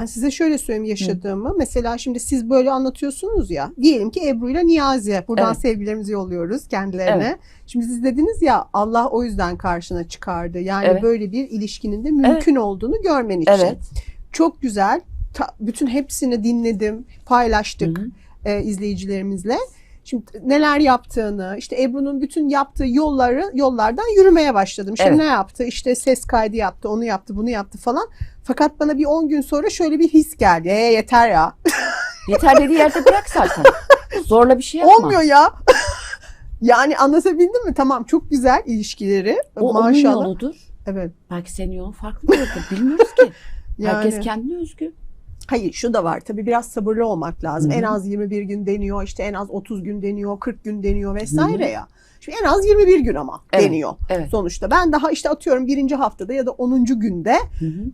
Ben size şöyle söyleyeyim yaşadığımı. Mesela şimdi siz böyle anlatıyorsunuz ya. Diyelim ki Ebru ile Niyazi. Buradan Evet. sevgilerimizi yolluyoruz kendilerine. Evet. Şimdi siz dediniz ya Allah o yüzden karşına çıkardı. Yani Evet. böyle bir ilişkinin de mümkün olduğunu görmen için. Evet. Çok güzel. Ta- bütün hepsini dinledim, paylaştık Hı hı. e, izleyicilerimizle. Şimdi neler yaptığını, işte Ebru'nun bütün yaptığı yolları yollardan yürümeye başladım. Şimdi Evet. ne yaptı? İşte ses kaydı yaptı, onu yaptı, bunu yaptı falan. Fakat bana bir 10 gün sonra şöyle bir his geldi. E yeter ya. Yeter dediği yerde bırak zaten. Zorla bir şey yapma. Olmuyor ya. yani anlatabildim mi? Tamam çok güzel ilişkileri. O onun Maşallah. yoludur. Evet. Belki senin yolun farklı bir yoldur. Bilmiyoruz ki. Herkes Yani- kendine özgü. Hayır şu da var tabii biraz sabırlı olmak lazım. Hı hı. En az 21 gün deniyor işte en az 30 gün deniyor 40 gün deniyor vesaire ya. Şimdi en az 21 gün ama Evet, deniyor Evet. sonuçta. Ben daha işte atıyorum birinci haftada ya da 10. günde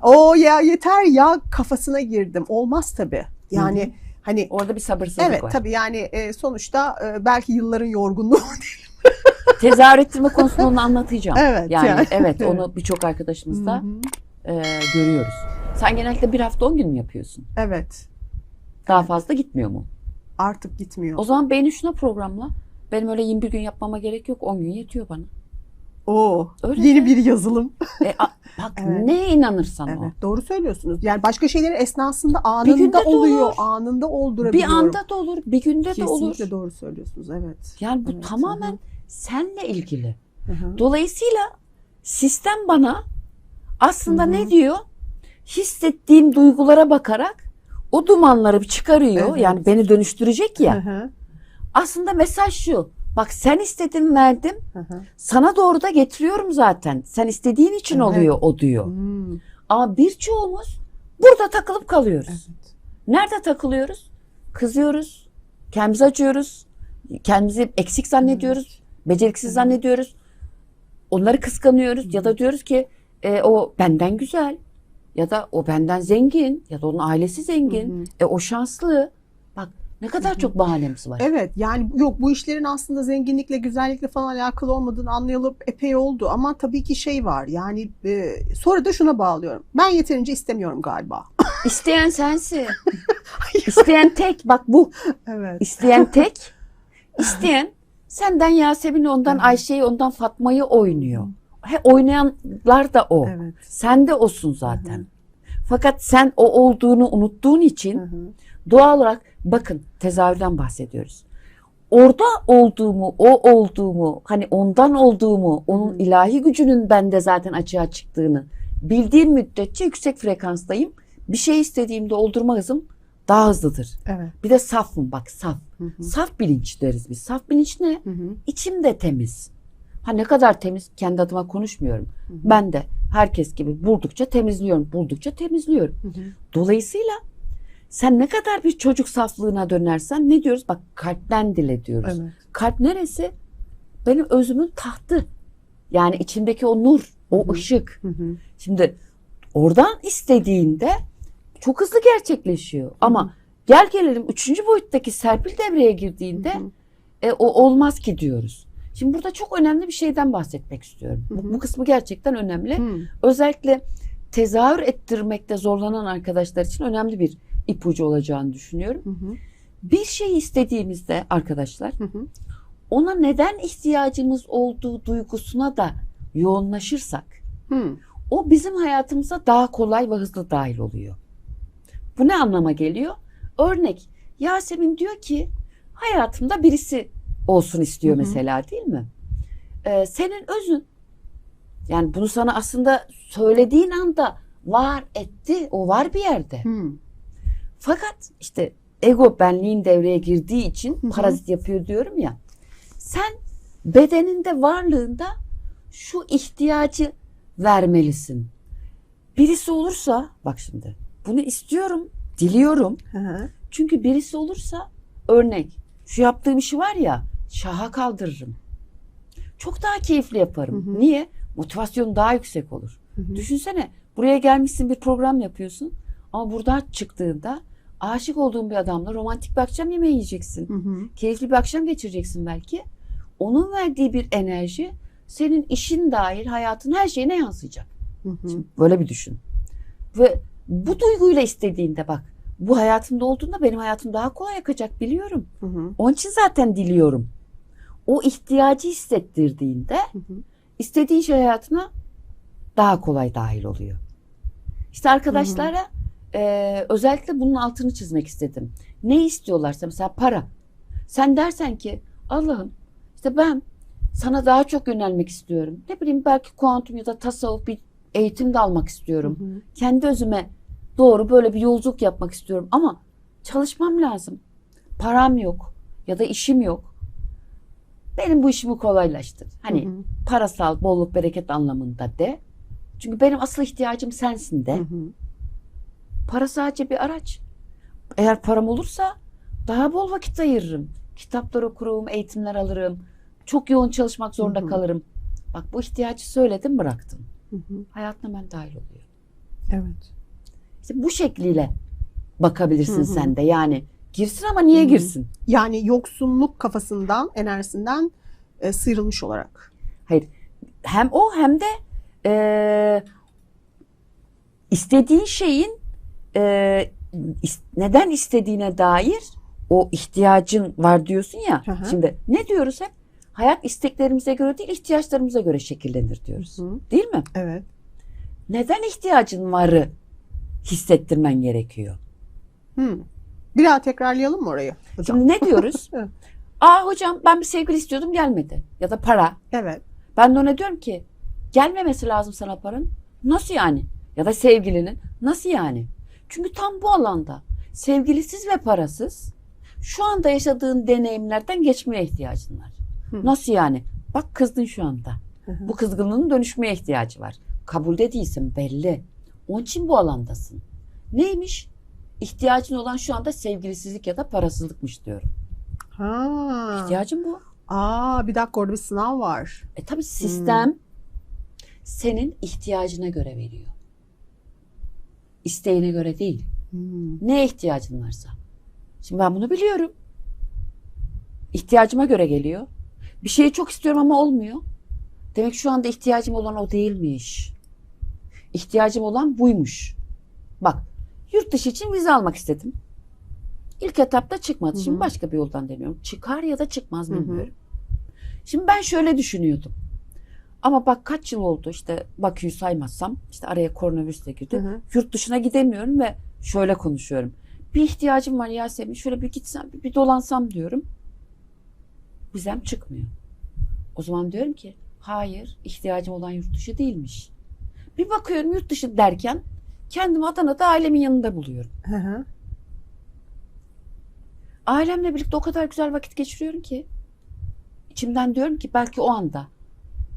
o ya yeter ya kafasına girdim. Olmaz tabii. Yani Hı hı. hani Orada bir sabırsızlık evet var. tabii yani e, sonuçta e, belki yılların yorgunluğu. Tezahür ettirme konusunu onu anlatacağım. Evet, Yani, yani. evet onu birçok arkadaşımızda e, görüyoruz. Sen genellikle bir hafta 10 gün mü yapıyorsun? evet Daha fazla gitmiyor mu? artık gitmiyor. O zaman beni şuna programla. Benim öyle 21 gün yapmama gerek yok. 10 gün yetiyor bana. Oo, Öyle yeni mi? bir yazılım. E, a- bak Evet. neye inanırsan o. Evet, doğru söylüyorsunuz. Yani başka şeylerin esnasında anında de oluyor, olur. anında Bir oldurabiliyorum. anda da olur, bir günde de Kesinlikle olur. doğru söylüyorsunuz. Evet. Yani bu Evet, tamamen hı. senle ilgili. Hı hı. Dolayısıyla sistem bana aslında Hı hı. ne diyor? Hissettiğim duygulara bakarak o dumanları bir çıkarıyor. Evet. Yani beni dönüştürecek Hı ya. hı, Aslında mesaj şu. Bak sen istedin verdim. hı hı. Sana doğru da getiriyorum zaten. Sen istediğin için Evet. oluyor o diyor. Hmm, Ama birçoğumuz burada takılıp kalıyoruz. evet. Nerede takılıyoruz? Kızıyoruz. Kendimizi acıyoruz. Kendimizi eksik zannediyoruz. Beceriksiz Evet. zannediyoruz. Onları kıskanıyoruz. Ya da diyoruz ki e, o benden güzel. Ya da o benden zengin. Ya da onun ailesi zengin. Hı hı. E o şanslı. Bak ne kadar Hı hı. çok bahanemiz var. Evet yani yok bu işlerin aslında zenginlikle güzellikle falan alakalı olmadığını anlayalı epey oldu ama tabii ki şey var yani e, sonra da şuna bağlıyorum. Ben yeterince istemiyorum galiba. İsteyen sensin. İsteyen tek. Bak bu. Evet. İsteyen tek. İsteyen senden Yasemin'i ondan. Ayşe'yi ondan Fatma'yı oynuyor. He, oynayanlar da o. Evet. Sen de olsun zaten. Fakat sen o olduğunu unuttuğun için Hı hı. doğal olarak bakın tezahürden bahsediyoruz. Orada olduğumu, o olduğumu, hani ondan olduğumu, onun Hı. ilahi gücünün bende zaten açığa çıktığını bildiğim müddetçe yüksek frekanstayım. Bir şey istediğimde oldurma hızım daha hızlıdır. Evet. Bir de safım bak saf. Hı hı. Saf bilinç deriz biz. Saf bilinç ne? Hı hı. İçim de temiz. Ha ne kadar temiz kendi adıma konuşmuyorum. Hı hı. Ben de herkes gibi buldukça temizliyorum, buldukça temizliyorum. Hı hı. Dolayısıyla sen ne kadar bir çocuk saflığına dönersen ne diyoruz? Bak kalpten dile diyoruz. Evet. Kalp neresi? Benim özümün tahtı. Yani içimdeki o nur, o Hı hı. ışık. Hı hı. Şimdi oradan istediğinde çok hızlı gerçekleşiyor. Ama gel gelelim üçüncü boyuttaki Serpil devreye girdiğinde e, o olmaz ki diyoruz. Şimdi burada çok önemli bir şeyden bahsetmek istiyorum. Bu, Hı bu kısmı gerçekten önemli. Hı. Özellikle tezahür ettirmekte zorlanan arkadaşlar için önemli bir ipucu olacağını düşünüyorum. Hı hı. Bir şey istediğimizde arkadaşlar Hı hı. ona neden ihtiyacımız olduğu duygusuna da yoğunlaşırsak Hı. o bizim hayatımıza daha kolay ve hızlı dahil oluyor. Bu ne anlama geliyor? Örnek Yasemin diyor ki hayatımda birisi olsun istiyor Hı hı. mesela değil mi? Ee, senin özün yani bunu sana aslında söylediğin anda var etti. O var bir yerde. Hı. Fakat işte ego benliğin devreye girdiği için hı. parazit yapıyor diyorum ya. Sen bedeninde varlığında şu ihtiyacı vermelisin. Birisi olursa bak şimdi bunu istiyorum, diliyorum. Hı hı. Çünkü birisi olursa örnek şu yaptığım işi var ya şaha kaldırırım. Çok daha keyifli yaparım. Hı hı. Niye? Motivasyon daha yüksek olur. Hı hı. Düşünsene buraya gelmişsin bir program yapıyorsun ama buradan çıktığında aşık olduğun bir adamla romantik bir akşam yemeği yiyeceksin. Hı hı. Keyifli bir akşam geçireceksin belki. Onun verdiği bir enerji senin işin dahil hayatın her şeyine yansıyacak. Hı hı. Şimdi böyle bir düşün. Ve bu duyguyla istediğinde bak bu hayatımda olduğunda benim hayatım daha kolay akacak biliyorum. Hı hı. Onun için zaten diliyorum. O ihtiyacı hissettirdiğinde Hı hı. istediğin şey hayatına daha kolay dahil oluyor. İşte arkadaşlara e, özellikle bunun altını çizmek istedim. Ne istiyorlarsa mesela para. Sen dersen ki Allah'ım işte ben sana daha çok yönelmek istiyorum. Ne bileyim belki kuantum ya da tasavvuf bir eğitim de almak istiyorum. Hı hı. Kendi özüme doğru böyle bir yolculuk yapmak istiyorum ama çalışmam lazım. Param yok ya da işim yok. Benim bu işimi kolaylaştır. Hani Hı hı. parasal bolluk bereket anlamında de. Çünkü benim asıl ihtiyacım sensin de. Hı hı. Para sadece bir araç. Eğer param olursa daha bol vakit ayırırım. Kitaplar okurum, eğitimler alırım. Çok yoğun çalışmak zorunda Hı hı. kalırım. Bak bu ihtiyacı söyledim bıraktım. Hı hı. Hayatına ben dahil oluyor. Evet. İşte bu şekliyle bakabilirsin Hı hı. sen de. Yani girsin ama niye girsin? Yani yoksunluk kafasından, enerjisinden e, sıyrılmış olarak. Hayır. Hem o hem de eee, istediğin şeyin eee, is- neden istediğine dair o ihtiyacın var diyorsun ya. Hı hı. Şimdi ne diyoruz hep? Hayat isteklerimize göre değil, ihtiyaçlarımıza göre şekillenir diyoruz. Hı. Değil mi? Evet. Neden ihtiyacın varı hissettirmen gerekiyor. Hı. Bir daha tekrarlayalım mı orayı hocam? Şimdi ne diyoruz? Aa hocam ben bir sevgili istiyordum gelmedi. Ya da para. Evet. Ben de ona diyorum ki gelmemesi lazım sana paranın. Nasıl yani? Ya da sevgilinin. Nasıl yani? Çünkü tam bu alanda sevgilisiz ve parasız şu anda yaşadığın deneyimlerden geçmeye ihtiyacın var. Hı. Nasıl yani? Bak kızdın şu anda. Hı hı. Bu kızgınlığın dönüşmeye ihtiyacı var. Kabulde değilsin belli. Onun için bu alandasın. Neymiş? İhtiyacın olan şu anda sevgilisizlik ya da parasızlıkmış diyorum. Ha. İhtiyacın bu. Aa, bir dakika orada bir sınav var. E tabii sistem senin ihtiyacına göre veriyor. İsteğine göre değil. Hmm. Neye ihtiyacın varsa. Şimdi ben bunu biliyorum. İhtiyacıma göre geliyor. Bir şeyi çok istiyorum ama olmuyor. Demek şu anda ihtiyacım olan o değilmiş. İhtiyacım olan buymuş. Bak, yurt dışı için vize almak istedim. İlk etapta çıkmadı. Şimdi hı. başka bir yoldan deniyorum. Çıkar ya da çıkmaz bilmiyorum. Şimdi ben şöyle düşünüyordum. Ama bak kaç yıl oldu işte Bakü'yü saymazsam işte araya koronavirüs de girdi. Hı hı. Yurt dışına gidemiyorum ve şöyle konuşuyorum. Bir ihtiyacım var Yasemin şöyle bir gitsem bir, bir dolansam diyorum. Vizem çıkmıyor. O zaman diyorum ki hayır ihtiyacım olan yurt dışı değilmiş. Bir bakıyorum yurt dışı derken kendimi Adana'da ailemin yanında buluyorum. Hı hı. Ailemle birlikte o kadar güzel vakit geçiriyorum ki. içimden diyorum ki belki o anda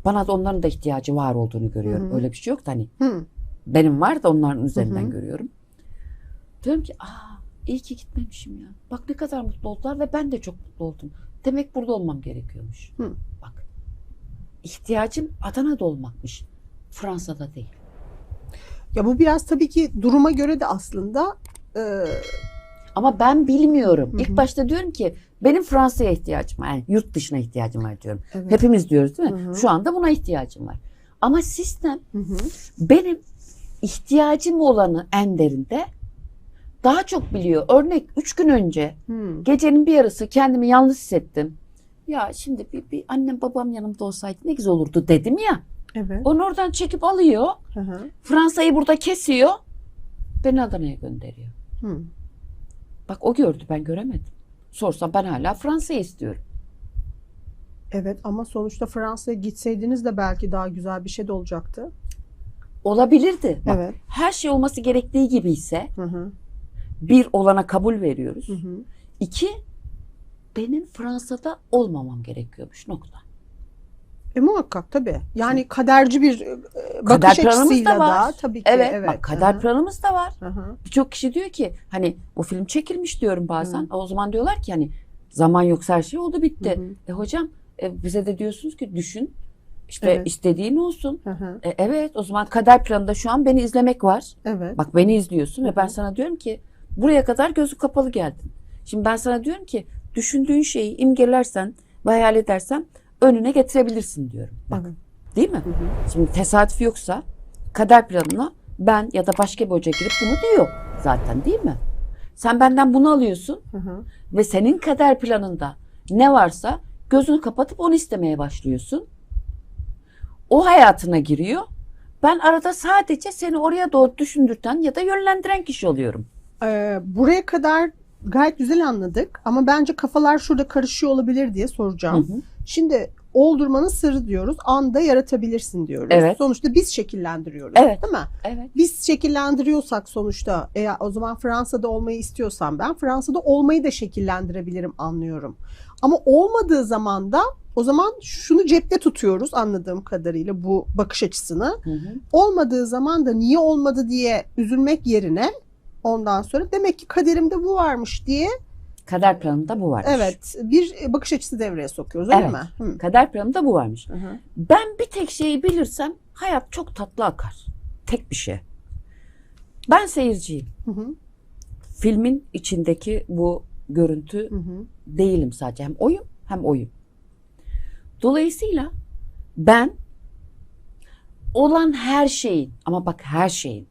bana da onların da ihtiyacı var olduğunu görüyorum. Hı hı. Öyle bir şey yok da hani Hı. benim var da onların üzerinden Hı hı. görüyorum. Diyorum ki aa iyi ki gitmemişim ya. Bak ne kadar mutlu oldular ve ben de çok mutlu oldum. Demek burada olmam gerekiyormuş. Hı. Bak ihtiyacım Adana'da olmakmış. Fransa'da değil. Ya bu biraz tabii ki duruma göre de aslında e, Ama ben bilmiyorum. Hı hı. İlk başta diyorum ki benim Fransa'ya ihtiyacım var. Yani yurt dışına ihtiyacım var diyorum. evet. Hepimiz diyoruz değil mi? Hı hı. Şu anda buna ihtiyacım var. Ama sistem Hı hı. benim ihtiyacım olanı en derinde daha çok biliyor. Örnek 3 gün önce Hı. gecenin bir yarısı kendimi yalnız hissettim. Ya şimdi bir, bir annem babam yanımda olsaydı ne güzel olurdu dedim ya. Evet. Onu oradan çekip alıyor. Hı hı. Fransa'yı burada kesiyor. Beni Adana'ya gönderiyor. Hı. Bak o gördü ben göremedim. Sorsam ben hala Fransa'yı istiyorum. Evet ama sonuçta Fransa'ya gitseydiniz de belki daha güzel bir şey de olacaktı. Olabilirdi. Bak, Evet. Her şey olması gerektiği gibi ise Hı hı. bir olana kabul veriyoruz. Hı hı. İki benim Fransa'da olmamam gerekiyormuş nokta. E muhakkak tabii. Yani kaderci bir e, bakış Kader planımız da var. da tabii ki. Evet, evet. bak kader Hı hı. planımız da var. Birçok kişi diyor ki hani o film çekilmiş diyorum bazen. O zaman diyorlar ki hani zaman yoksa her şey oldu bitti. Hı hı. E hocam e, bize de diyorsunuz ki düşün. İşte Evet. istediğin olsun. E, evet o zaman kader planında şu an beni izlemek var. Evet. Bak beni izliyorsun Hı ve ben sana diyorum ki buraya kadar gözü kapalı geldin. Şimdi ben sana diyorum ki düşündüğün şeyi imgelersen ve hayal edersen önüne getirebilirsin diyorum. Bak Evet. değil mi? Hı hı. Şimdi tesadüf yoksa kader planına ben ya da başka bir hoca girip bunu diyor zaten değil mi? Sen benden bunu alıyorsun Hı hı. ve senin kader planında ne varsa gözünü kapatıp onu istemeye başlıyorsun. O hayatına giriyor. Ben arada sadece seni oraya doğru düşündürten ya da yönlendiren kişi oluyorum. Ee, buraya kadar gayet güzel anladık ama bence kafalar şurada karışıyor olabilir diye Hı soracağım. hı. Şimdi oldurmanın sırrı diyoruz. Anda yaratabilirsin diyoruz. Evet. Sonuçta biz şekillendiriyoruz. Evet. Değil mi? Evet. Biz şekillendiriyorsak sonuçta eğer o zaman Fransa'da olmayı istiyorsam ben Fransa'da olmayı da şekillendirebilirim anlıyorum. Ama olmadığı zaman da o zaman şunu cepte tutuyoruz anladığım kadarıyla bu bakış açısını. Hı hı. Olmadığı zaman da niye olmadı diye üzülmek yerine ondan sonra demek ki kaderimde bu varmış diye Kader planında bu varmış. evet bir bakış açısı devreye sokuyoruz öyle Evet. mi? Hı. Kader planında bu varmış. Hı hı. Ben bir tek şeyi bilirsem hayat çok tatlı akar. Tek bir şey. Ben seyirciyim. Hı hı. Filmin içindeki bu görüntü Hı hı. değilim sadece. Hem oyum hem oyum. Dolayısıyla ben olan her şeyin ama bak her şeyin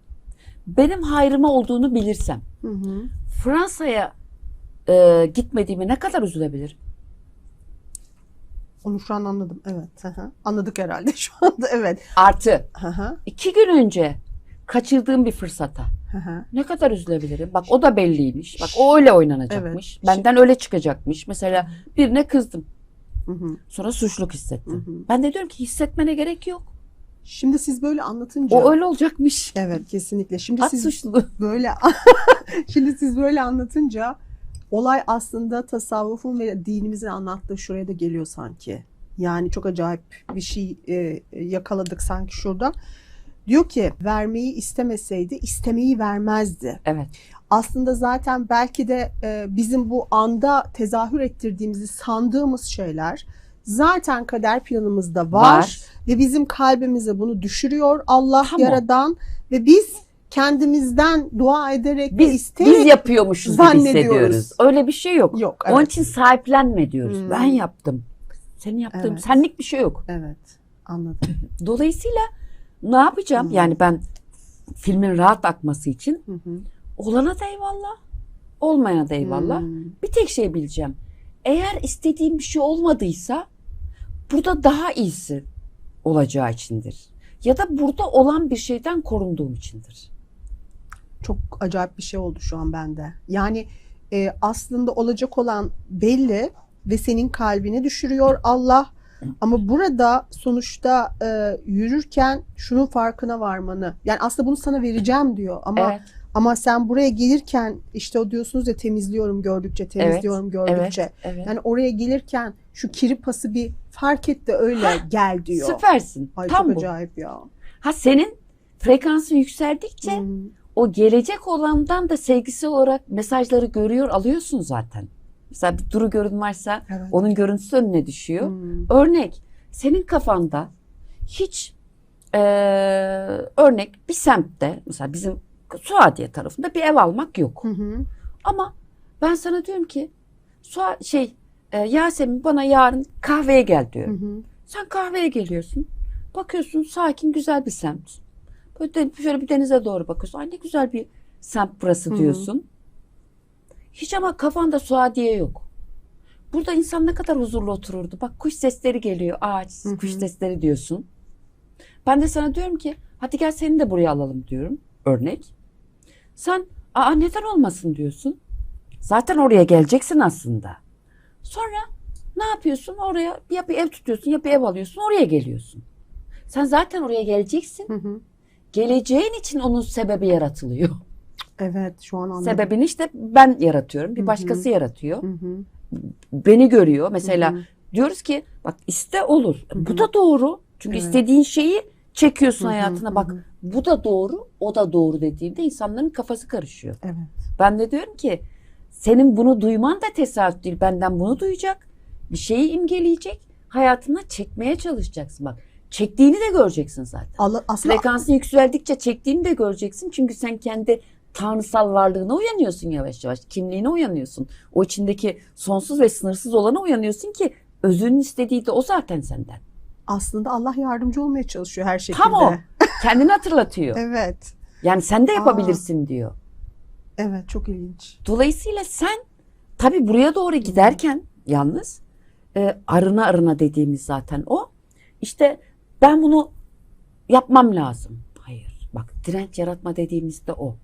benim hayrıma olduğunu bilirsem Hı hı. Fransa'ya e, gitmediğimi ne kadar üzülebilirim? Onu şu an anladım. Evet. Hı hı. Anladık herhalde şu anda. Evet. Artı Hı hı. iki gün önce kaçırdığım bir fırsata Hı hı. ne kadar üzülebilirim? Bak o da belliymiş. Bak o öyle oynanacakmış. Evet. Benden öyle çıkacakmış. Mesela birine kızdım. Hı hı. Sonra suçluluk hissettim. Hı hı. Ben de diyorum ki hissetmene gerek yok. Şimdi siz böyle anlatınca O öyle olacakmış. Evet kesinlikle. Şimdi At siz suçluluğu. böyle şimdi siz böyle anlatınca olay aslında tasavvufun ve dinimizin anlattığı şuraya da geliyor sanki. Yani çok acayip bir şey e, yakaladık sanki şurada. Diyor ki vermeyi istemeseydi istemeyi vermezdi. Evet. Aslında zaten belki de e, bizim bu anda tezahür ettirdiğimizi sandığımız şeyler zaten kader planımızda var, Var. ve bizim kalbimize bunu düşürüyor Allah Tamam. yaradan ve biz kendimizden dua ederek Biz, isteyerek biz yapıyormuşuz gibi hissediyoruz. Öyle bir şey yok. yok. Onun Evet. için sahiplenme diyoruz. Hmm. Ben yaptım. Senin yaptığın Evet. senlik bir şey yok. evet. Anladım. Dolayısıyla ne yapacağım? Hmm. Yani ben filmin rahat akması için Hı hı. olana da eyvallah, olmayana da eyvallah. Hmm. Bir tek şey bileceğim. Eğer istediğim bir şey olmadıysa burada daha iyisi olacağı içindir. Ya da burada olan bir şeyden korunduğum içindir. Çok acayip bir şey oldu şu an bende. Yani e, aslında olacak olan belli ve senin kalbini düşürüyor Allah. Ama burada sonuçta e, yürürken şunun farkına varmanı. Yani aslında bunu sana vereceğim diyor ama Evet. ama sen buraya gelirken işte o diyorsunuz ya temizliyorum gördükçe temizliyorum gördükçe. Evet. Yani oraya gelirken şu kiri pası bir fark et de öyle gel diyor. Süpersin. Ay Tam çok bu. acayip ya. Ha senin frekansın yükseldikçe Hmm. O gelecek olandan da sevgisi olarak mesajları görüyor, alıyorsun zaten. Mesela bir duru görün varsa Evet. onun görüntüsü önüne düşüyor. Hmm. Örnek senin kafanda hiç eee, örnek bir semtte mesela bizim Suadiye tarafında bir ev almak yok. Hı hı. Ama ben sana diyorum ki Sua şey e, Yasemin bana yarın kahveye gel hı. Sen kahveye geliyorsun. Bakıyorsun sakin güzel bir semt. Böyle de, şöyle bir denize doğru bakıyorsun. Ay ne güzel bir semt burası diyorsun. Hiç ama kafanda Suadiye yok. Burada insan ne kadar huzurlu otururdu. Bak kuş sesleri geliyor. Ağaç, Hı hı. kuş sesleri diyorsun. Ben de sana diyorum ki hadi gel seni de buraya alalım diyorum. Örnek. Sen aa neden olmasın diyorsun. Zaten oraya geleceksin aslında. Sonra ne yapıyorsun? Oraya ya bir ev tutuyorsun ya bir ev alıyorsun oraya geliyorsun. Sen zaten oraya geleceksin. Hı hı. Geleceğin için onun sebebi yaratılıyor. Evet şu an anladım. Sebebini işte ben yaratıyorum. Bir başkası yaratıyor. Hı hı. Beni görüyor. Mesela Hı hı. diyoruz ki bak iste olur. Hı hı. Bu da doğru. Çünkü Evet. istediğin şeyi çekiyorsun Hı hı, hayatına. Bak hı. bu da doğru, o da doğru dediğinde insanların kafası karışıyor. Evet. Ben de diyorum ki senin bunu duyman da tesadüf değil. Benden bunu duyacak. Bir şeyi imgeleyecek. Hayatına çekmeye çalışacaksın. Bak çektiğini de göreceksin zaten. Allah, aslında Frekansın yükseldikçe çektiğini de göreceksin. Çünkü sen kendi tanrısal varlığına uyanıyorsun yavaş yavaş. Kimliğine uyanıyorsun. O içindeki sonsuz ve sınırsız olana uyanıyorsun ki özünün istediği de o zaten senden. aslında Allah yardımcı olmaya çalışıyor her şekilde. Tam o. Kendini hatırlatıyor. Evet. Yani sen de yapabilirsin diyor. Evet çok ilginç. Dolayısıyla sen tabii buraya doğru giderken yalnız e, arına arına dediğimiz zaten o. İşte ben bunu yapmam lazım. Hayır. Bak direnç yaratma dediğimiz de o.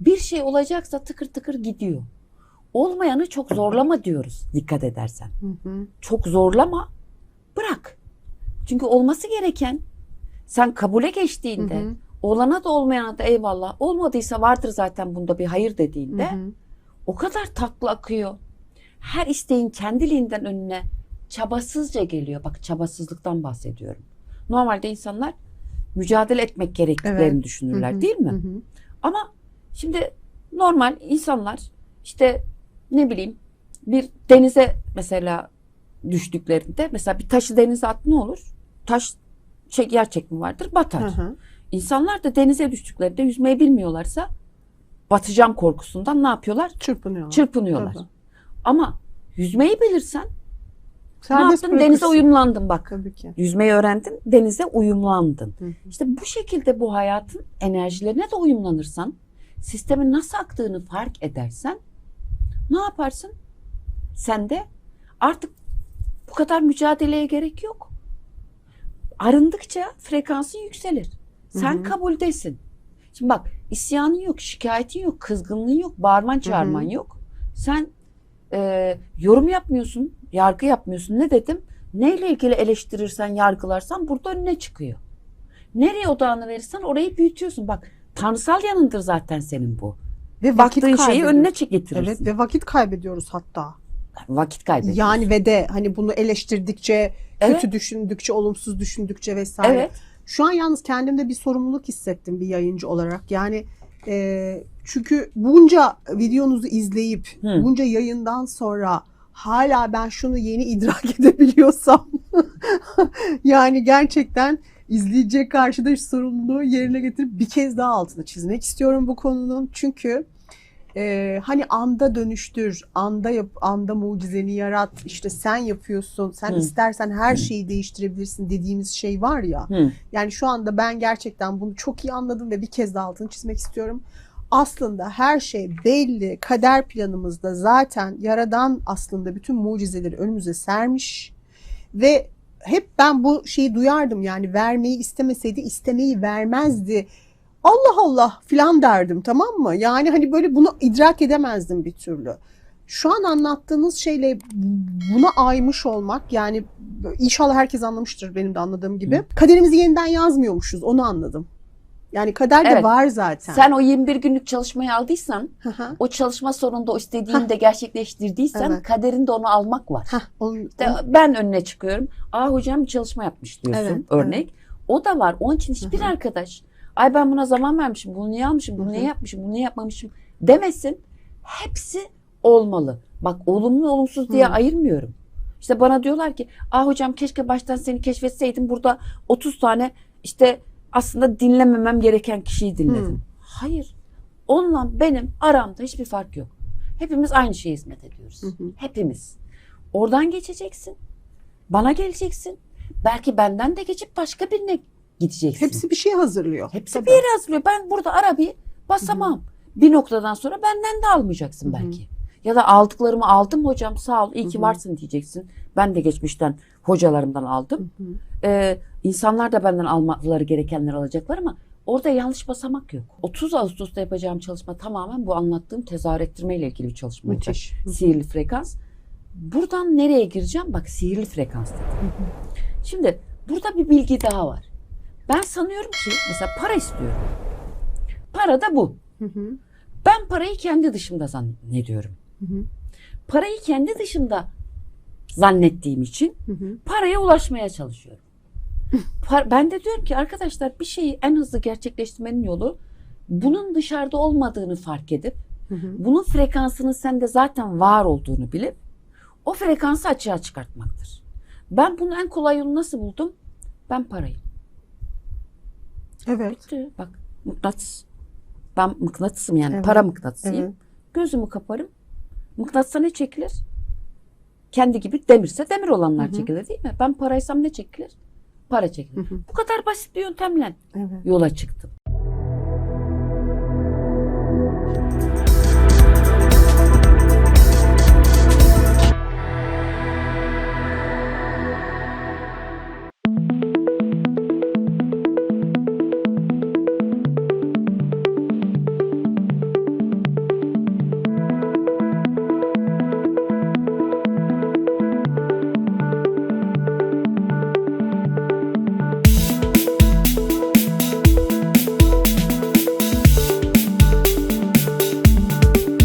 Bir şey olacaksa tıkır tıkır gidiyor. Olmayanı çok zorlama diyoruz dikkat edersen. Hı hı. Çok zorlama bırak. Çünkü olması gereken sen kabule geçtiğinde Hı hı. olana da olmayana da eyvallah olmadıysa vardır zaten bunda bir hayır dediğinde Hı hı. o kadar tatlı akıyor. Her isteğin kendiliğinden önüne çabasızca geliyor. Bak çabasızlıktan bahsediyorum. Normalde insanlar mücadele etmek gerektiklerini Evet. düşünürler Hı hı. değil mi? Hı hı. Ama şimdi normal insanlar işte ne bileyim bir denize mesela düştüklerinde mesela bir taşı denize at ne olur? Taş şey, yer çekimi vardır batar. Hı hı. İnsanlar da denize düştüklerinde yüzmeyi bilmiyorlarsa batacağım korkusundan ne yapıyorlar? Çırpınıyorlar. Çırpınıyorlar. Tabii. Ama yüzmeyi bilirsen ne Serbest yaptın? Denize bırakırsın. uyumlandın bak. Tabii ki. Yüzmeyi öğrendin, denize uyumlandın. Hı hı. İşte bu şekilde bu hayatın enerjilerine de uyumlanırsan, sistemin nasıl aktığını fark edersen ne yaparsın? Sen de artık bu kadar mücadeleye gerek yok. Arındıkça frekansın yükselir. Sen Hı hı. kabuldesin. Şimdi bak isyanın yok, şikayetin yok, kızgınlığın yok, bağırman çağırman Hı hı. yok. Sen e, yorum yapmıyorsun, yargı yapmıyorsun. Ne dedim? Neyle ilgili eleştirirsen, yargılarsan burada önüne çıkıyor. Nereye odağını verirsen orayı büyütüyorsun. Bak tanrısal yanındır zaten senin bu. Ve vakit şeyi kaybediyoruz. önüne çek getirirsin. Evet ve vakit kaybediyoruz hatta. Vakit kaybediyorsun. Yani ve de hani bunu eleştirdikçe, Evet. kötü düşündükçe, olumsuz düşündükçe vesaire. Evet. Şu an yalnız kendimde bir sorumluluk hissettim bir yayıncı olarak. Yani e, çünkü bunca videonuzu izleyip Hı. bunca yayından sonra hala ben şunu yeni idrak edebiliyorsam yani gerçekten izleyiciye karşı da sorumluluğu yerine getirip bir kez daha altını çizmek istiyorum bu konunun. Çünkü e, hani anda dönüştür, anda yap, anda mucizeni yarat, işte sen yapıyorsun, sen Hı. istersen her şeyi değiştirebilirsin dediğimiz şey var ya. Hı. Yani şu anda ben gerçekten bunu çok iyi anladım ve bir kez daha altını çizmek istiyorum. Aslında her şey belli. Kader planımızda zaten yaradan aslında bütün mucizeleri önümüze sermiş. Ve hep ben bu şeyi duyardım yani vermeyi istemeseydi istemeyi vermezdi. Allah Allah filan derdim tamam mı? Yani hani böyle bunu idrak edemezdim bir türlü. Şu an anlattığınız şeyle buna aymış olmak yani inşallah herkes anlamıştır benim de anladığım gibi. Kaderimizi yeniden yazmıyormuşuz onu anladım. Yani kader de Evet. var zaten. Sen o 21 günlük çalışmayı aldıysan, Hı hı. o çalışma sonunda o istediğini de gerçekleştirdiysen Evet. kaderinde onu almak var. Heh, onu, İşte ben önüne çıkıyorum. Aa hocam bir çalışma yapmış diyorsun Evet, örnek. O da var. Onun için hiçbir arkadaş ay ben buna zaman vermişim, bunu niye almışım, bunu Hı hı. niye yapmışım, bunu niye yapmamışım demesin. Hepsi olmalı. Bak olumlu olumsuz diye Hı. ayırmıyorum. İşte bana diyorlar ki aa hocam keşke baştan seni keşfetseydim burada 30 tane işte aslında dinlememem gereken kişiyi dinledim. Hı. Hayır. Onunla benim aramda hiçbir fark yok. Hepimiz aynı şeye hizmet ediyoruz. Hı hı. Hepimiz. Oradan geçeceksin. Bana geleceksin. Belki benden de geçip başka birine gideceksin. hepsi bir şey hazırlıyor. Hepsi Tabii. bir yere hazırlıyor. Ben burada arabayı basamam. Bir noktadan sonra benden de almayacaksın Hı hı. belki. Ya da aldıklarımı aldım hocam sağ ol iyi ki Hı hı. varsın diyeceksin. Ben de geçmişten hocalarımdan aldım. Hı hı. Ee, insanlar da benden almaları gerekenleri alacaklar ama orada yanlış basamak yok. 30 Ağustos'ta yapacağım çalışma tamamen bu anlattığım tezahür ettirme ile ilgili bir çalışma olacak. Sihirli frekans. Buradan nereye gireceğim? Bak sihirli frekans dedim. Şimdi burada bir bilgi daha var. Ben sanıyorum ki mesela para istiyorum. Para da bu. Hı hı. Ben parayı kendi dışımda zannediyorum. Hı hı. Parayı kendi dışımda zannettiğim için Hı hı. paraya ulaşmaya çalışıyorum. Ben de diyorum ki arkadaşlar bir şeyi en hızlı gerçekleştirmenin yolu bunun dışarıda olmadığını fark edip Hı hı. bunun frekansının sende zaten var olduğunu bilip o frekansı açığa çıkartmaktır. Ben bunun en kolay yolu nasıl buldum? Ben parayı. Evet. Bitti. Bak mıknatıs. Ben mıknatısım yani Evet. para mıknatısıyım. Evet. Gözümü kaparım. Mıknatısa ne çekilir? Kendi gibi demirse demir olanlar Hı hı. çekilir değil mi? Ben paraysam ne çekilir? Para çekilir. Hı hı. Bu kadar basit bir yöntemle Evet. yola çıktım.